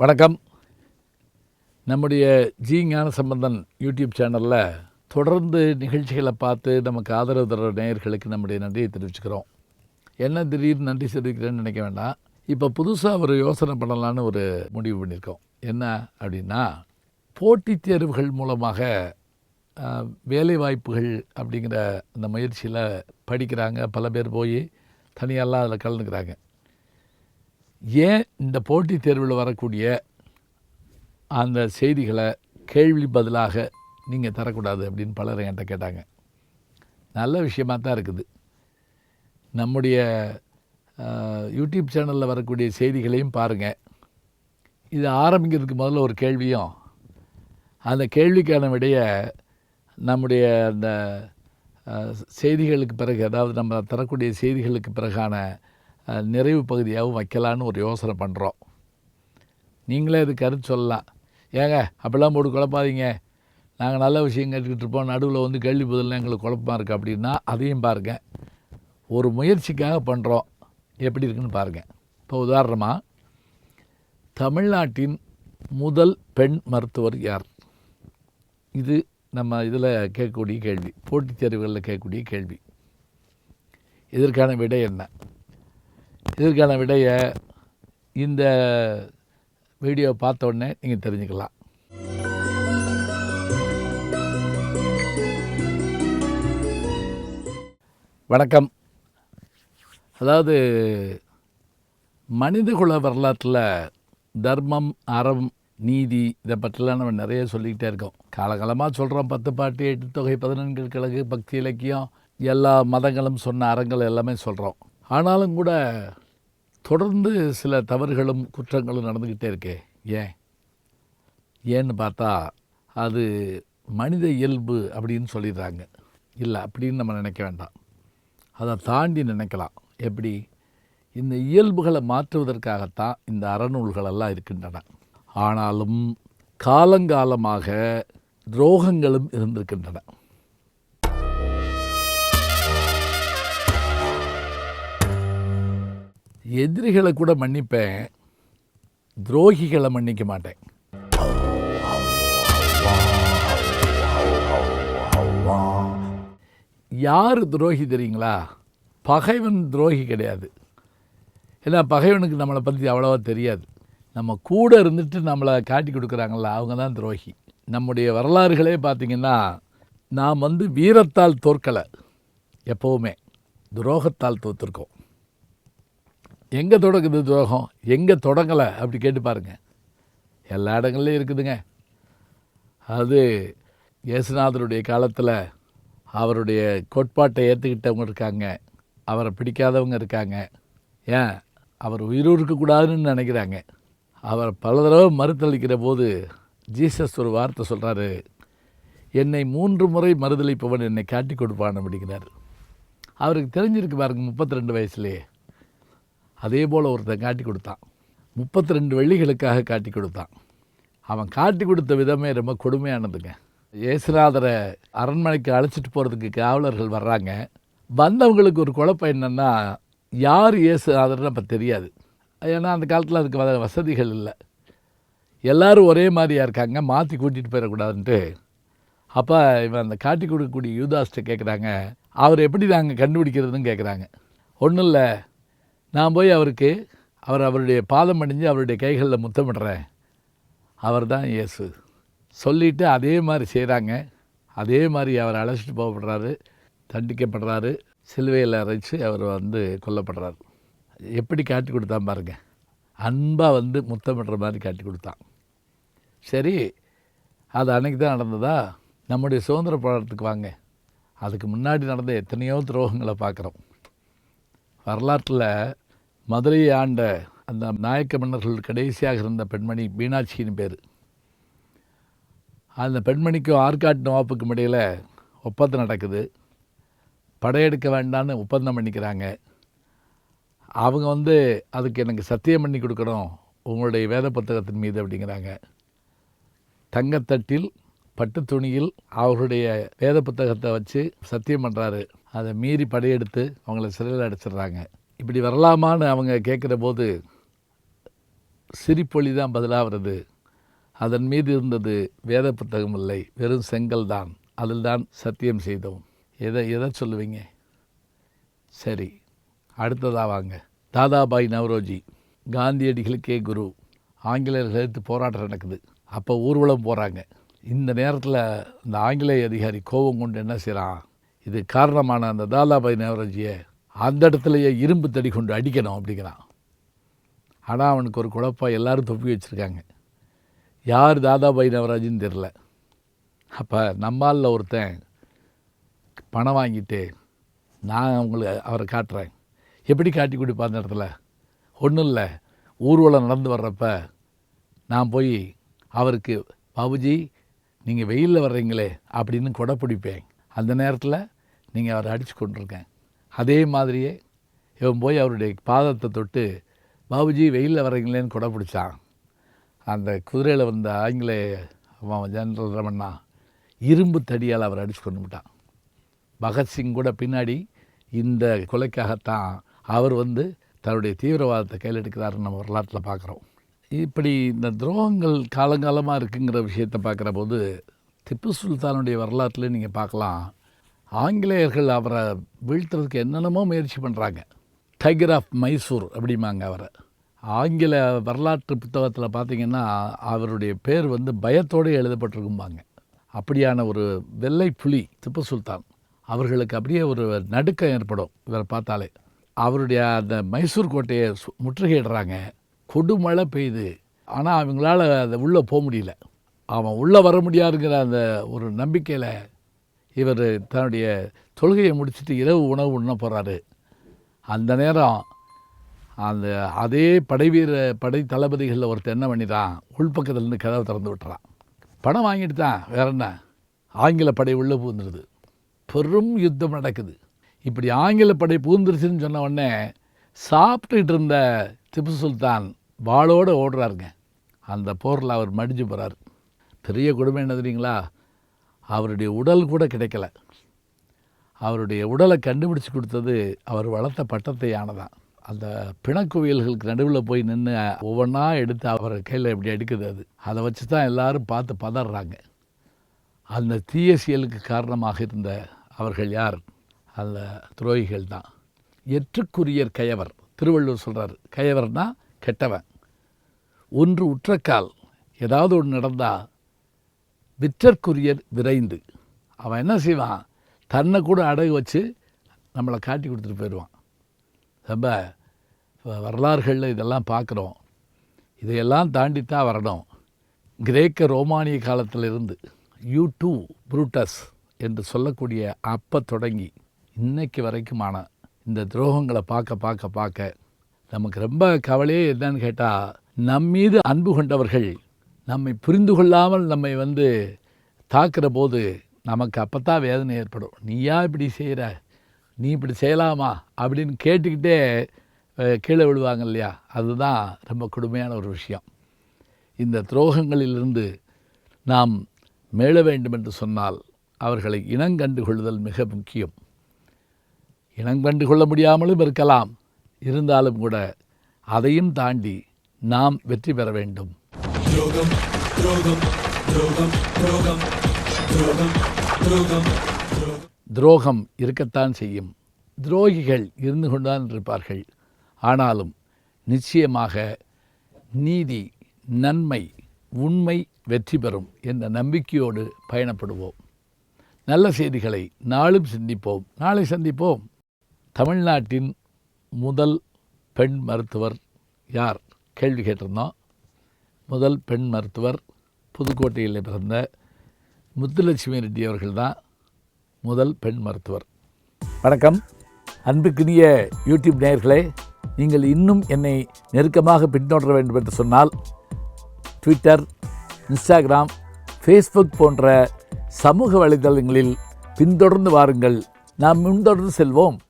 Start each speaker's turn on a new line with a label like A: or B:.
A: வணக்கம். நம்முடைய ஜி ஞான சம்பந்தன் யூடியூப் சேனலில் தொடர்ந்து நிகழ்ச்சிகளை பார்த்து நமக்கு ஆதரவு தர நேயர்களுக்கு நம்முடைய நன்றியை தெரிவிச்சுக்கிறோம். என்ன திடீர்னு நன்றி தெரிவிக்கிறேன்னு நினைக்க வேண்டாம். இப்போ புதுசாக ஒரு யோசனை பண்ணலான்னு ஒரு முடிவு பண்ணியிருக்கோம். என்ன அப்படின்னா போட்டித் தேர்வுகள் மூலமாக வேலைவாய்ப்புகள் அப்படிங்கிற அந்த முயற்சியில் படிக்கிறாங்க. பல பேர் போய் தனியாலாம் அதில் கலந்துக்கிறாங்க. ஏன் இந்த போட்டித் தேர்வில் வரக்கூடிய அந்த செய்திகளை கேள்வி பதிலாக நீங்கள் தரக்கூடாது அப்படின்னு பலர் என்கிட்ட கேட்டாங்க. நல்ல விஷயமாக தான் இருக்குது. நம்முடைய யூடியூப் சேனலில் வரக்கூடிய செய்திகளையும் பாருங்கள் இது ஆரம்பிக்கிறதுக்கு முதல்ல ஒரு கேள்வியும் அந்த கேள்விக்கான விடைய நம்முடைய அந்த செய்திகளுக்கு பிறகு அதாவது நம்ம தரக்கூடிய செய்திகளுக்கு பிறகான நிறைவு பகுதியாகவும் வைக்கலான்னு ஒரு யோசனை பண்ணுறோம் நீங்களே அது கருத்து சொல்லலாம். ஏங்க அப்படிலாம் போட்டு குழப்பாதீங்க. நாங்கள் நல்ல விஷயம் கேட்டுக்கிட்டு இருப்போம். நடுவில் வந்து கேள்வி பதிலாம் எங்களுக்கு குழப்பமாக இருக்குது அப்படின்னா அதையும் பாருங்கள் ஒரு முயற்சிக்காக பண்ணுறோம் எப்படி இருக்குன்னு பாருங்கள் இப்போ உதாரணமாக தமிழ்நாட்டின் முதல் பெண் மருத்துவர் யார்? இது நம்ம இதில் கேட்கக்கூடிய கேள்வி. போட்டித் தேர்வுகளில் கேட்கக்கூடிய கேள்வி. இதற்கான விடை என்ன? இதற்கான விடையை இந்த வீடியோ பார்த்த உடனே நீங்கள் தெரிஞ்சுக்கலாம். வணக்கம். அதாவது மனிதகுல வரலாற்றில் தர்மம் அறம் நீதி இதை பற்றிலாம் நம்ம நிறைய சொல்லிக்கிட்டே இருக்கோம். காலகாலமாக சொல்கிறோம் பத்து பாட்டு எட்டு தொகை பதினெண்கள் கிழக்கு பக்தி இலக்கியம் எல்லா மதங்களும் சொன்ன அறங்கள் எல்லாமே சொல்கிறோம் ஆனாலும் கூட தொடர்ந்து சில தவறுகளும் குற்றங்களும் நடந்துக்கிட்டே இருக்கே. ஏன்? ஏன்னு பார்த்தா அது மனித இயல்பு அப்படின்னு சொல்லிடுறாங்க. இல்லை அப்படின்னு நம்ம நினைக்க வேண்டாம். அதை தாண்டி நினைக்கலாம். எப்படி? இந்த இயல்புகளை மாற்றுவதற்காகத்தான் இந்த அறநூல்களெல்லாம் இருக்கின்றன. ஆனாலும் காலங்காலமாக துரோகங்களும் இருந்திருக்கின்றன. எதிரிகளை கூட மன்னிப்பேன். துரோகிகளை மன்னிக்க மாட்டேன். யார் துரோகி தெரியுங்களா? பகைவன் துரோகி கிடையாது. ஏன்னா பகைவனுக்கு நம்மளை பற்றி அவ்வளோவா தெரியாது. நம்ம கூட இருந்துட்டு நம்மளை காட்டி கொடுக்குறாங்கள அவங்க தான் துரோகி. நம்முடைய வரலாறுகளே பார்த்திங்கன்னா நாம் வந்து வீரத்தால் தோற்கலை எப்போவுமே. துரோகத்தால் தோற்றுருக்கோம் எங்கே தொடங்குது துரோகம்? எங்கே தொடங்கலை? அப்படி கேட்டு பாருங்க. எல்லா இடங்கள்லையும் இருக்குதுங்க. அது இயேசுநாதருடைய காலத்தில் அவருடைய கோட்பாட்டை ஏற்றுக்கிட்டவங்க இருக்காங்க. அவரை பிடிக்காதவங்க இருக்காங்க. ஏன்? அவர் உயிர் இருக்கக்கூடாதுன்னு நினைக்கிறாங்க. அவர் பல தடவை மறுத்தளிக்கிற போது ஜீசஸ் ஒரு வார்த்தை சொல்கிறாரு என்னை மூன்று முறை மறுதளிப்பவன் என்னை காட்டி கொடுப்பான் அப்படிங்கிறார். அவருக்கு தெரிஞ்சிருக்கு பாருங்க முப்பத்தி ரெண்டு வயசுலேயே. அதே போல் ஒருத்தன் காட்டி கொடுத்தான். முப்பத்தி ரெண்டு வெள்ளிகளுக்காக காட்டி கொடுத்தான். அவன் காட்டி கொடுத்த விதமே ரொம்ப கொடுமையானதுங்க. ஏசுநாதரை அரண்மனைக்கு அழைச்சிட்டு போகிறதுக்கு காவலர்கள் வர்றாங்க. வந்தவங்களுக்கு ஒரு குழப்பம் என்னென்னா யார் இயேசுநாதர்னு அப்போ தெரியாது. ஏன்னா அந்த காலத்தில் அதுக்கு வர வசதிகள் இல்லை. எல்லாரும் ஒரே மாதிரியா இருக்காங்க மாற்றி கூட்டிகிட்டு போயிடக்கூடாதுன்ட்டு. அப்போ இவன் அந்த காட்டி கொடுக்கக்கூடிய யூதாஸ்ட்டை கேட்குறாங்க அவர் எப்படி நாங்கள் கண்டுபிடிக்கிறதுன்னு கேட்குறாங்க ஒன்றும் இல்லை நான் போய் அவருக்கு அவர் அவருடைய பாதம் அணிஞ்சு அவருடைய கைகளில் முத்தமிடுறேன். அவர் தான் இயேசு. சொல்லிவிட்டு அதே மாதிரி செய்கிறாங்க அதே மாதிரி அவர் அழைச்சிட்டு போகப்படுறாரு தண்டிக்கப்படுறாரு சிலுவையில் அரைச்சி அவர் வந்து கொல்லப்படுறாரு. எப்படி காட்டி கொடுத்தான் பாருங்க. அன்பாக வந்து முத்தமிடுற மாதிரி காட்டி கொடுத்தான். சரி அது அன்னைக்கு தான் நடந்ததா? நம்முடைய சுதந்திர போராட்டத்துக்கு வாங்க. அதுக்கு முன்னாடி நடந்த எத்தனையோ துரோகங்களை பார்க்குறோம். வரலாற்றில் மதுரையை ஆண்ட அந்த நாயக்க மன்னர்கள் கடைசியாக இருந்த பெண்மணி மீனாட்சியின் பேர். அந்த பெண்மணிக்கும் ஆற்காட்டு நவாப்புக்கும் இடையில் ஒப்பந்தம் நடக்குது. படையெடுக்க வேண்டாம்னு ஒப்பந்தம் பண்ணிக்கிறாங்க. அவங்க வந்து அதுக்கு எனக்கு சத்தியம் பண்ணி கொடுக்கணும். உங்களுடைய வேத புத்தகத்தின் மீது அப்படிங்கிறாங்க. தங்கத்தட்டில் பட்டு துணியில் அவருடைய வேத புத்தகத்தை வச்சு சத்தியம் பண்ணுறாரு அதை மீறி படையெடுத்து அவங்கள சிறையில் அடைச்சிடுறாங்க. இப்படி வரலாமான்னு அவங்க கேட்குற போது சிரிப்பொழி தான் பதிலாக வருது அதன் மீது இருந்தது வேத புத்தகம் இல்லை வெறும் செங்கல் தான். அதில் தான் சத்தியம் செய்தோம். எதை எதை சொல்லுவீங்க? சரி அடுத்ததாக வாங்க. தாதாபாய் நவரோஜி காந்தியடிகளுக்கே குரு. ஆங்கிலேயர்கள் எடுத்து போராட்டம் நடக்குது. அப்போ ஊர்வலம் போகிறாங்க இந்த நேரத்தில் இந்த ஆங்கிலேய அதிகாரி கோபம் கொண்டு என்ன செய்கிறான் இது காரணமான அந்த தாதாபாய் நவரோஜியை அந்த இடத்துலையே இரும்பு தடி கொண்டு அடிக்கணும் அப்படிங்கிறான். ஆனால் அவனுக்கு ஒரு குழப்பம் எல்லாரும் தொப்பி வச்சுருக்காங்க. யார் தாதாபாய் நவராஜின்னு தெரில அப்போ நம்மாலில் ஒருத்தன் பணம் வாங்கிட்டு நான் அவங்களுக்கு அவரை காட்டுறேன். எப்படி காட்டி கொடுப்பா அந்த இடத்துல? ஒன்றும் இல்லை. ஊர்வலம் நடந்து வர்றப்ப நான் போய் அவருக்கு பாபுஜி நீங்கள் வெயிலில் வர்றீங்களே அப்படின்னு கொடை பிடிப்பேன். அந்த நேரத்தில் நீங்கள் அவரை அடித்து கொண்டிருக்கேன் அதே மாதிரியே இவன் போய் அவருடைய பாதத்தை தொட்டு பாபுஜி வெயிலில் வரீங்களேன்னு கொடை பிடிச்சான். அந்த குதிரையில் வந்த ஆங்கிலேய அவன் ஜெனரல் ரமண்ணா இரும்பு தடியால் அவர் அடித்து கொண்டு விட்டான் பகத்சிங் கூட பின்னாடி இந்த கொலைக்காகத்தான் அவர் வந்து தன்னுடைய தீவிரவாதத்தை கையில் எடுக்கிறாருன்னு நம்ம வரலாற்றில் பார்க்குறோம். இப்படி இந்த துரோகங்கள் காலங்காலமாக இருக்குங்கிற விஷயத்தை பார்க்குற போது திப்பு சுல்தானுடைய வரலாற்றில் நீங்கள் பார்க்கலாம். ஆங்கிலேயர்கள் அவரை வீழ்த்துறதுக்கு என்னென்னமோ முயற்சி பண்ணுறாங்க டைகர் ஆஃப் மைசூர் அப்படிம்பாங்க அவரை. ஆங்கில வரலாற்று புத்தகத்தில் பார்த்திங்கன்னா அவருடைய பேர் வந்து பயத்தோடு எழுதப்பட்டிருக்கும்பாங்க. அப்படியான ஒரு வெள்ளை புலி திப்பு சுல்தான். அவர்களுக்கு அப்படியே ஒரு நடுக்கம் ஏற்படும் இவரை பார்த்தாலே. அவருடைய அந்த மைசூர் கோட்டையை சு- முற்றுகையிடுறாங்க. கொடுமழை பெய்யுது. ஆனால் அவங்களால அதை உள்ளே போக முடியல. அவன் உள்ளே வர முடியாதுங்கிற அந்த ஒரு நம்பிக்கையில் இவர் தன்னுடைய தொழுகையை முடிச்சுட்டு இரவு உணவு உண்ண போகிறாரு அந்த நேரம் அந்த அதே படைவீர படை தளபதிகளில் ஒருத்தர் என்ன பண்ணிட்டான்? உள்பக்கத்துலேருந்து கதவை திறந்து விட்டுறான். பணம் வாங்கிட்டு தான் வேற என்ன? ஆங்கில படை உள்ளே பூந்துருது பெரும் யுத்தம் நடக்குது. இப்படி ஆங்கில படை பூந்துருச்சுன்னு சொன்ன உடனே சாப்பிட்டுட்டு இருந்த திப்பு சுல்தான் வாளோடு ஓடுறாருங்க. அந்த போரில் அவர் மடிஞ்சு போகிறார் பெரிய கொடுமை என்ன தெரியுங்களா? அவருடைய உடல் கூட கிடைக்கல. அவருடைய உடலை கண்டுபிடிச்சு கொடுத்தது அவர் வளர்த்த பட்டத்தை யானைதான் அந்த பிணக்குவியல்களுக்கு நடுவில் போய் நின்று ஒவ்வொன்றா எடுத்து அவர் கையில் இப்படி எடுக்குது அது. அதை வச்சு தான் எல்லாரும் பார்த்து பதறாங்க. அந்த தீய செயலுக்கு காரணமாக இருந்த அவர்கள் யார்? அந்த துரோகிகள் தான். எற்றுக்குரியர் கயவர். திருவள்ளுவர் சொல்கிறார் கயவர்னா கெட்டவன். ஒன்று உற்றக்கால். ஏதாவது ஒன்று நடந்தால் விற்றற்குரியர் விரைந்து. அவன் என்ன செய்வான்? தன்னை கூட அடகு வச்சு நம்மளை காட்டி கொடுத்துட்டு போயிடுவான். ரொம்ப வரலாறுகளில் இதெல்லாம் பார்க்குறோம். இதையெல்லாம் தாண்டித்தான் வரணும். கிரேக்க ரோமானிய காலத்திலிருந்து யூ டூ புரூட்டஸ் என்று சொல்லக்கூடிய அப்ப தொடங்கி இன்னைக்கு வரைக்குமான இந்த துரோகங்களை பார்க்க பார்க்க பார்க்க நமக்கு ரொம்ப கவலையே என்னன்னு கேட்டால் நம்மீது அன்பு கொண்டவர்கள் நம்மை புரிந்து கொள்ளாமல் நம்மை வந்து தாக்குற போது நமக்கு அப்போ தான் வேதனை ஏற்படும். நீயா இப்படி செய்கிற நீ இப்படி செய்யலாமா? அப்படின்னு கேட்டுக்கிட்டே கீழே விழுவாங்க இல்லையா? அதுதான் ரொம்ப கொடுமையான ஒரு விஷயம். இந்த துரோகங்களிலிருந்து நாம் மேல வேண்டும் என்று சொன்னால் அவர்களை இனங்கண்டு கொள்ளுதல் மிக முக்கியம். இனங்கண்டு கொள்ள முடியாமலும் இருக்கலாம். இருந்தாலும் கூட அதையும் தாண்டி நாம் வெற்றி பெற வேண்டும். துரோகம் இருக்கத்தான் செய்யும். துரோகிகள் இருந்து கொண்டுதான் இருப்பார்கள். ஆனாலும் நிச்சயமாக நீதி நன்மை உண்மை வெற்றி பெறும் என்ற நம்பிக்கையோடு பயணப்படுவோம். நல்ல செய்திகளை நாளும் சிந்திப்போம். நாளை சந்திப்போம். தமிழ்நாட்டின் முதல் பெண் மருத்துவர் யார்? கேள்வி கேட்டிருந்தோம். முதல் பெண் மருத்துவர் புதுக்கோட்டையில் பிறந்த முத்துலட்சுமி ரெட்டி அவர்கள் தான் முதல் பெண் மருத்துவர். வணக்கம். அன்புக்குரிய யூடியூப் நேயர்களே நீங்கள் இன்னும் என்னை நெருக்கமாக பின்தொடர வேண்டும் என்று சொன்னால் ட்விட்டர் இன்ஸ்டாகிராம் ஃபேஸ்புக் போன்ற சமூக வலைதளங்களில் பின்தொடர்ந்து வாருங்கள். நாம் முன்தொடர்ந்து செல்வோம்.